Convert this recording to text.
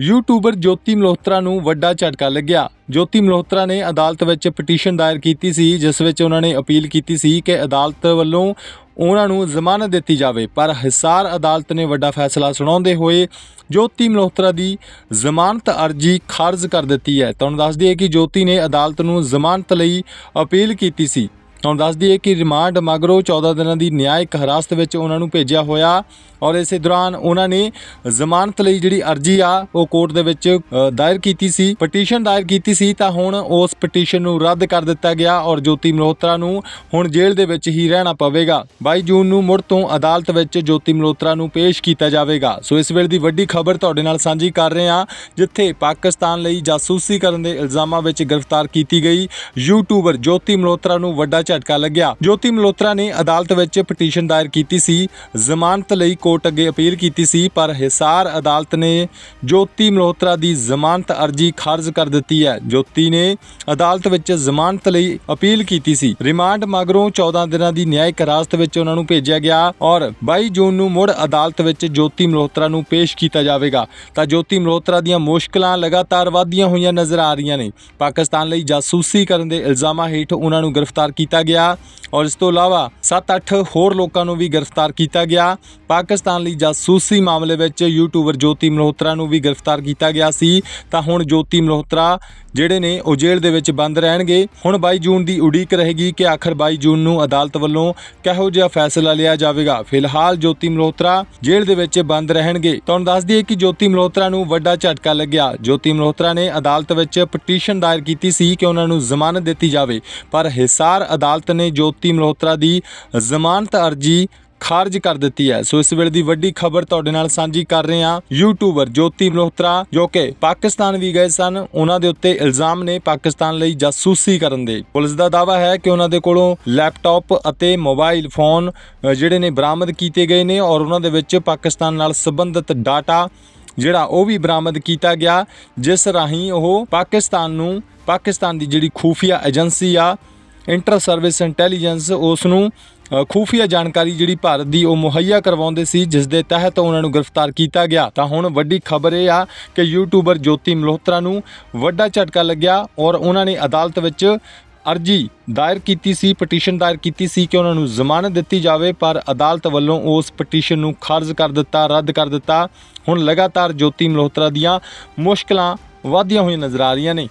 YouTuber ਜੋਤੀ ਮਲਹੋਤਰਾ ਨੂੰ ਵੱਡਾ ਝਟਕਾ ਲੱਗਿਆ। ਜੋਤੀ ਮਲਹੋਤਰਾ ਨੇ ਅਦਾਲਤ ਵਿੱਚ ਪਟੀਸ਼ਨ ਦਾਇਰ ਕੀਤੀ ਸੀ, ਜਿਸ ਵਿੱਚ ਉਹਨਾਂ ਨੇ ਅਪੀਲ ਕੀਤੀ ਸੀ ਕਿ ਅਦਾਲਤ ਵੱਲੋਂ ਉਹਨਾਂ ਨੂੰ ਜ਼ਮਾਨਤ ਦਿੱਤੀ ਜਾਵੇ। ਪਰ ਹਿਸਾਰ ਅਦਾਲਤ ਨੇ ਵੱਡਾ ਫੈਸਲਾ ਸੁਣਾਉਂਦੇ ਹੋਏ ਜੋਤੀ ਮਲਹੋਤਰਾ ਦੀ ਜ਼ਮਾਨਤ ਅਰਜ਼ੀ ਖਾਰਜ ਕਰ ਦਿੱਤੀ ਹੈ। ਤੁਹਾਨੂੰ ਦੱਸ ਦਈਏ ਕਿ ਜੋਤੀ ਨੇ ਅਦਾਲਤ ਨੂੰ ਜ਼ਮਾਨਤ ਲਈ ਅਪੀਲ ਕੀਤੀ ਸੀ। ਤੁਹਾਨੂੰ ਦੱਸ ਦਈਏ ਕਿ ਰਿਮਾਂਡ ਮਗਰੋਂ 14 ਦਿਨਾਂ ਦੀ ਨਿਆਇਕ ਹਿਰਾਸਤ ਵਿੱਚ ਉਹਨਾਂ ਨੂੰ ਭੇਜਿਆ ਹੋਇਆ ਔਰ ਇਸੇ ਦੌਰਾਨ ਉਹਨਾਂ ਨੇ ਜ਼ਮਾਨਤ ਲਈ ਜਿਹੜੀ ਅਰਜ਼ੀ ਆ, ਉਹ ਕੋਰਟ ਦੇ ਵਿੱਚ ਦਾਇਰ ਕੀਤੀ ਸੀ। ਪਟੀਸ਼ਨ ਦਾਇਰ ਕੀਤੀ ਸੀ ਤਾਂ ਹੁਣ ਉਸ ਪਟੀਸ਼ਨ ਨੂੰ ਰੱਦ ਕਰ ਦਿੱਤਾ ਗਿਆ ਔਰ ਜੋਤੀ ਮਲਹੋਤਰਾ ਨੂੰ ਹੁਣ ਜੇਲ੍ਹ ਦੇ ਵਿੱਚ ਹੀ ਰਹਿਣਾ ਪਵੇਗਾ। 22 ਜੂਨ ਨੂੰ ਮੁੜ ਤੋਂ ਅਦਾਲਤ ਵਿੱਚ ਜੋਤੀ ਮਲਹੋਤਰਾ ਨੂੰ ਪੇਸ਼ ਕੀਤਾ ਜਾਵੇਗਾ। ਸੋ ਇਸ ਵੇਲੇ ਦੀ ਵੱਡੀ ਖਬਰ ਤੁਹਾਡੇ ਨਾਲ ਸਾਂਝੀ ਕਰ ਰਹੇ ਹਾਂ, ਜਿੱਥੇ ਪਾਕਿਸਤਾਨ ਲਈ ਜਾਸੂਸੀ ਕਰਨ ਦੇ ਇਲਜ਼ਾਮਾਂ ਵਿੱਚ ਗ੍ਰਿਫਤਾਰ ਕੀਤੀ ਗਈ ਯੂਟਿਊਬਰ ਜੋਤੀ ਮਲਹੋਤਰਾ ਨੂੰ ਵੱਡਾ ਝਟਕਾ ਲੱਗਿਆ। ਜੋਤੀ ਮਲਹੋਤਰਾ ਨੇ ਅਦਾਲਤ ਵਿੱਚ ਪਟੀਸ਼ਨ ਦਾਇਰ ਕੀਤੀ ਸੀ। ਜ਼ਮਾਨਤ ਲਈ ਕੋਰਟ ਅੱਗੇ ਅਪੀਲ ਕੀਤੀ ਸੀ, ਪਰ ਹਿਸਾਰ ਅਦਾਲਤ ਨੇ ਜੋਤੀ ਮਲਹੋਤਰਾ ਦੀ ਜ਼ਮਾਨਤ ਅਰਜ਼ੀ ਖਾਰਜ ਕਰ ਦਿੱਤੀ ਹੈ। ਜੋਤੀ ਨੇ ਅਦਾਲਤ ਵਿੱਚ ਜ਼ਮਾਨਤ ਲਈ ਅਪੀਲ ਕੀਤੀ ਸੀ। ਰਿਮਾਂਡ ਮਗਰੋਂ 14 ਦਿਨਾਂ ਦੀ ਨਿਆਇਕ ਹਿਰਾਸਤ ਵਿੱਚ ਉਹਨਾਂ ਨੂੰ ਭੇਜਿਆ ਗਿਆ ਔਰ 22 ਜੂਨ ਨੂੰ ਮੁੜ ਅਦਾਲਤ ਵਿੱਚ ਜੋਤੀ ਮਲਹੋਤਰਾ ਨੂੰ ਪੇਸ਼ ਕੀਤਾ ਜਾਵੇਗਾ। ਤਾਂ ਜੋਤੀ ਮਲਹੋਤਰਾ ਦੀਆਂ ਮੁਸ਼ਕਲਾਂ ਲਗਾਤਾਰ ਵਧਦੀਆਂ ਹੋਈਆਂ ਨਜ਼ਰ ਆ ਰਹੀਆਂ ਨੇ। ਪਾਕਿਸਤਾਨ ਲਈ ਜਾਸੂਸੀ ਕਰਨ ਦੇ ਇਲਜ਼ਾਮਾਂ ਹੇਠ ਉਹਨਾਂ ਨੂੰ ਗ੍ਰਿਫਤਾਰ ਕੀਤਾ ਗਿਆ ਔਰ ਇਸ ਤੋਂ ਇਲਾਵਾ 7-8 ਹੋਰ ਲੋਕਾਂ ਨੂੰ ਵੀ ਗ੍ਰਿਫਤਾਰ ਕੀਤਾ ਗਿਆ। ਪਾਕਿਸਤਾਨ ਲਈ ਜਾਸੂਸੀ ਮਾਮਲੇ ਵਿੱਚ ਯੂਟਿਊਬਰ ਜੋਤੀ ਮਲਹੋਤਰਾ ਨੂੰ ਵੀ ਗ੍ਰਿਫਤਾਰ ਕੀਤਾ ਗਿਆ ਸੀ। ਤਾਂ ਹੁਣ ਜੋਤੀ ਮਲਹੋਤਰਾ ਜਿਹੜੇ ਨੇ ਉਹ ਜੇਲ੍ਹ ਦੇ ਵਿੱਚ ਬੰਦ ਰਹਿਣਗੇ। ਹੁਣ 22 ਜੂਨ ਦੀ ਉਡੀਕ ਰਹੇਗੀ ਕਿ ਆਖਰ 22 ਜੂਨ ਨੂੰ ਅਦਾਲਤ ਵੱਲੋਂ ਕਿਹੋ ਜਿਹਾ ਫੈਸਲਾ ਲਿਆ ਜਾਵੇਗਾ। ਫਿਲਹਾਲ ਜੋਤੀ ਮਲਹੋਤਰਾ ਜੇਲ੍ਹ ਦੇ ਵਿੱਚ ਬੰਦ ਰਹਿਣਗੇ। ਤੁਹਾਨੂੰ ਦੱਸ ਦਈਏ ਕਿ ਜੋਤੀ ਮਲਹੋਤਰਾ ਨੂੰ ਵੱਡਾ ਝਟਕਾ ਲੱਗਿਆ। ਜੋਤੀ ਮਲਹੋਤਰਾ ਨੇ ਅਦਾਲਤ ਵਿੱਚ ਪਟੀਸ਼ਨ ਦਾਇਰ ਕੀਤੀ ਸੀ ਕਿ ਉਹਨਾਂ ਨੂੰ ਜ਼ਮਾਨਤ ਦਿੱਤੀ ਜਾਵੇ। ਪਰ ਹਿਸਾਰ ਅਦਾਲਤ ਨੇ ਜੋਤੀ ਮਲਹੋਤਰਾ ਦੀ ਜ਼ਮਾਨਤ ਅਰਜ਼ੀ ਖਾਰਜ ਕਰ ਦਿੱਤੀ ਹੈ। ਸੋ ਇਸ ਵੇਲੇ ਦੀ ਵੱਡੀ ਖਬਰ ਤੁਹਾਡੇ ਨਾਲ ਸਾਂਝੀ ਕਰ ਰਹੇ ਹਾਂ। ਯੂਟਿਊਬਰ ਜੋਤੀ ਮਲਹੋਤਰਾ ਜੋ ਕਿ ਪਾਕਿਸਤਾਨ ਵੀ ਗਏ ਸਨ, ਉਹਨਾਂ ਦੇ ਉੱਤੇ ਇਲਜ਼ਾਮ ਨੇ ਪਾਕਿਸਤਾਨ ਲਈ ਜਾਸੂਸੀ ਕਰਨ ਦੇ। ਪੁਲਿਸ ਦਾ ਦਾਅਵਾ ਹੈ ਕਿ ਉਹਨਾਂ ਦੇ ਕੋਲੋਂ ਲੈਪਟਾਪ ਅਤੇ ਮੋਬਾਈਲ ਫੋਨ ਜਿਹੜੇ ਨੇ ਬਰਾਮਦ ਕੀਤੇ ਗਏ ਨੇ ਔਰ ਉਹਨਾਂ ਦੇ ਵਿੱਚ ਪਾਕਿਸਤਾਨ ਨਾਲ ਸੰਬੰਧਿਤ ਡਾਟਾ, ਜਿਹੜਾ ਉਹ ਵੀ ਬਰਾਮਦ ਕੀਤਾ ਗਿਆ, ਜਿਸ ਰਾਹੀਂ ਉਹ ਪਾਕਿਸਤਾਨ ਨੂੰ, ਪਾਕਿਸਤਾਨ ਦੀ ਜਿਹੜੀ ਖੂਫੀਆ ਏਜੰਸੀ ਆ ਇੰਟਰ ਸਰਵਿਸ ਇੰਟੈਲੀਜੈਂਸ ਉਸ ਨੂੰ ਖੂਫੀਆ ਜਾਣਕਾਰੀ ਜਿਹੜੀ ਭਾਰਤ ਦੀ ਉਹ ਮੁਹੱਈਆ ਕਰਵਾਉਂਦੇ ਸੀ, ਜਿਸ ਦੇ ਤਹਿਤ ਉਹਨਾਂ ਨੂੰ ਗ੍ਰਿਫਤਾਰ ਕੀਤਾ ਗਿਆ। ਤਾਂ ਹੁਣ ਵੱਡੀ ਖਬਰ ਇਹ ਆ ਕਿ ਯੂਟਿਊਬਰ ਜੋਤੀ ਮਲਹੋਤਰਾ ਨੂੰ ਵੱਡਾ ਝਟਕਾ ਲੱਗਿਆ ਔਰ ਉਹਨਾਂ ਨੇ ਅਦਾਲਤ ਵਿੱਚ ਅਰਜੀ ਦਾਇਰ ਕੀਤੀ ਸੀ, ਪਟੀਸ਼ਨ ਦਾਇਰ ਕੀਤੀ ਸੀ ਕਿ ਉਹਨਾਂ ਨੂੰ ਜ਼ਮਾਨਤ ਦਿੱਤੀ ਜਾਵੇ, ਪਰ ਅਦਾਲਤ ਵੱਲੋਂ ਉਸ ਪਟੀਸ਼ਨ ਨੂੰ ਖਾਰਜ ਕਰ ਦਿੱਤਾ, ਰੱਦ ਕਰ ਦਿੱਤਾ। ਹੁਣ ਲਗਾਤਾਰ ਜੋਤੀ ਮਲਹੋਤਰਾ ਦੀਆਂ ਮੁਸ਼ਕਲਾਂ ਵਧਦੀਆਂ ਹੋਈਆਂ ਨਜ਼ਰ ਆ ਰਹੀਆਂ ਨੇ।